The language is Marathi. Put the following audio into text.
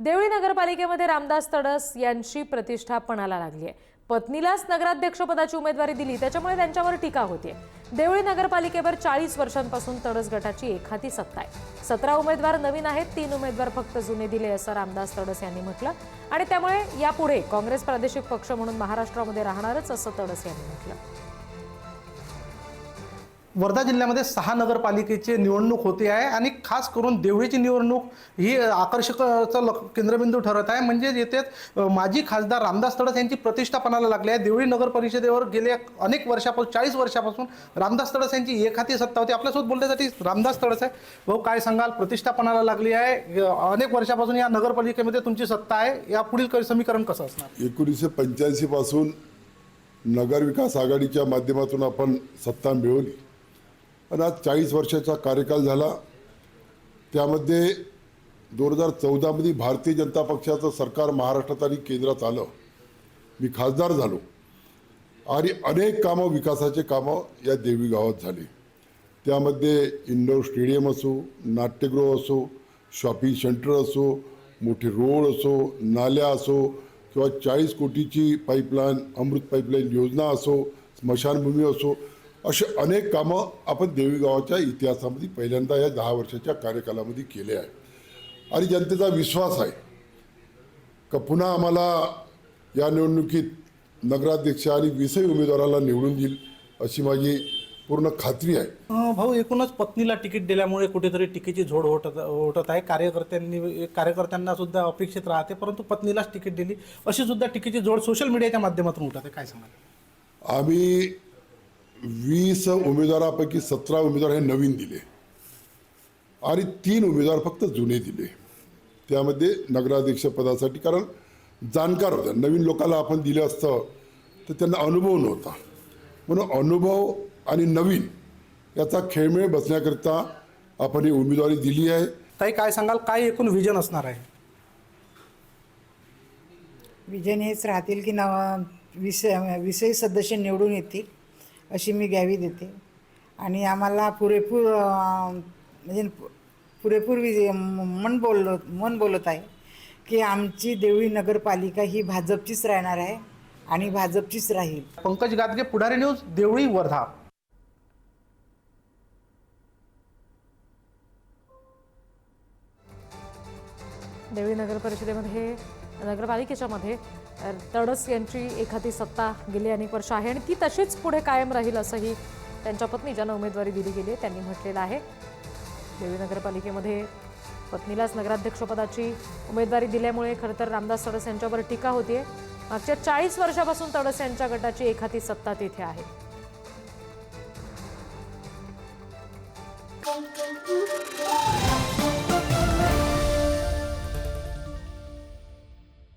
देवळी नगरपालिकेमध्ये रामदास तडस यांची प्रतिष्ठा पणाला लागली आहे. पत्नीलाच नगराध्यक्षपदाची उमेदवारी दिली त्याच्यामुळे त्यांच्यावर टीका होतीये. देवळी नगरपालिकेवर चाळीस वर्षांपासून तडस गटाची एखादी सत्ता आहे. सतरा उमेदवार नवीन आहेत तीन उमेदवार फक्त जुने दिले असं रामदास तडस यांनी म्हटलं. आणि त्यामुळे यापुढे काँग्रेस प्रादेशिक पक्ष म्हणून महाराष्ट्रामध्ये राहणारच असं तडस यांनी म्हटलं. वर्धा जिल्ह्यामध्ये सहा नगरपालिकेची निवडणूक होते आहे आणि खास करून देवळीची निवडणूक ही आकर्षकाचं लक- केंद्रबिंदू ठरत आहे. म्हणजे येथे माजी खासदार रामदास तडस यांची प्रतिष्ठा पणाला लागली आहे. देवळी नगर परिषदेवर गेल्या अनेक वर्षापासून चाळीस वर्षापासून रामदास तडस यांची एक हाती सत्ता होती. आपल्यासोबत बोलण्यासाठी रामदास तडस आहे. भाऊ काय सांगाल? प्रतिष्ठा पणाला लागली आहे. अनेक वर्षापासून या नगरपालिकेमध्ये तुमची सत्ता आहे. या पुढील समीकरण कसं असणार? एकोणीसशे पंच्याऐंशी पासून नगर विकास आघाडीच्या माध्यमातून आपण सत्ता मिळवली. आणि आज चाळीस वर्षाचा कार्यकाल झाला. त्यामध्ये दोन हजार चौदामध्ये भारतीय जनता पक्षाचं सरकार महाराष्ट्रात आणि केंद्रात आलं. मी खासदार झालो. आणि अनेक कामं विकासाचे कामं या देवी गावात झाली. त्यामध्ये इंडोर स्टेडियम असो नाट्यगृह असो शॉपिंग सेंटर असो मोठे रोड असो नाल्या असो किंवा चाळीस कोटीची पाईपलाईन अमृत पाईपलाईन योजना असो स्मशानभूमी असो असे अनेक कामं आपण देवी गावाच्या इतिहासामध्ये पहिल्यांदा या दहा वर्षाच्या कार्यकालामध्ये केले आहे आणि जनतेचा विश्वास आहे. का पुन्हा आम्हाला या निवडणुकीत नगराध्यक्ष आणि वीसही उमेदवाराला निवडून देईल अशी माझी पूर्ण खात्री आहे. भाऊ एकूणच पत्नीला तिकीट दिल्यामुळे कुठेतरी टिकीची झोड होटत होटत आहे. कार्यकर्त्यांनी कार्यकर्त्यांना सुद्धा अपेक्षित राहते परंतु पत्नीलाच तिकीट दिली. अशी सुद्धा टिकीची जोड सोशल मीडियाच्या माध्यमातून उठत आहे. काय सांगाल? आम्ही वीस उमेदवारापैकी सतरा उमेदवार हे नवीन दिले. आणि तीन उमेदवार फक्त जुने दिले. त्यामध्ये नगराध्यक्ष पदासाठी कारण जाणकार होत्या. नवीन लोकांना आपण दिलं असतं तर त्यांना अनुभव नव्हता. म्हणून अनुभव आणि नवीन याचा खेळमेळ बसण्याकरिता आपण ही उमेदवारी दिली आहे. ताई काय सांगाल? काय एकूण विजन असणार आहे? विजन हेच राहतील की नव विषय विषयी सदस्य निवडून येतील. अशी मी ग्यावी देते. आणि आम्हाला पुरेपूर म्हणजे पुरेपूर विजय मन बोललो मन बोलत आहे की आमची देवळी नगरपालिका ही भाजपचीच राहणार आहे आणि भाजपचीच राहील. पंकज गादगे पुढारी न्यूज देवळी वर्धा. देवळी नगर परिषदेमध्ये नगरपालिकेच्यामध्ये तडस यांची एखादी सत्ता गेली अनेक वर्ष आहे आणि ती तशीच पुढे कायम राहील असंही त्यांच्या पत्नी ज्यांना उमेदवारी दिली गेली आहे त्यांनी म्हटलेलं आहे. देवी नगरपालिकेमध्ये पत्नीलाच नगराध्यक्षपदाची उमेदवारी दिल्यामुळे खरं तर रामदास तडस यांच्यावर टीका होतीये. मागच्या चाळीस वर्षापासून तडस यांच्या गटाची एखादी सत्ता तिथे आहे.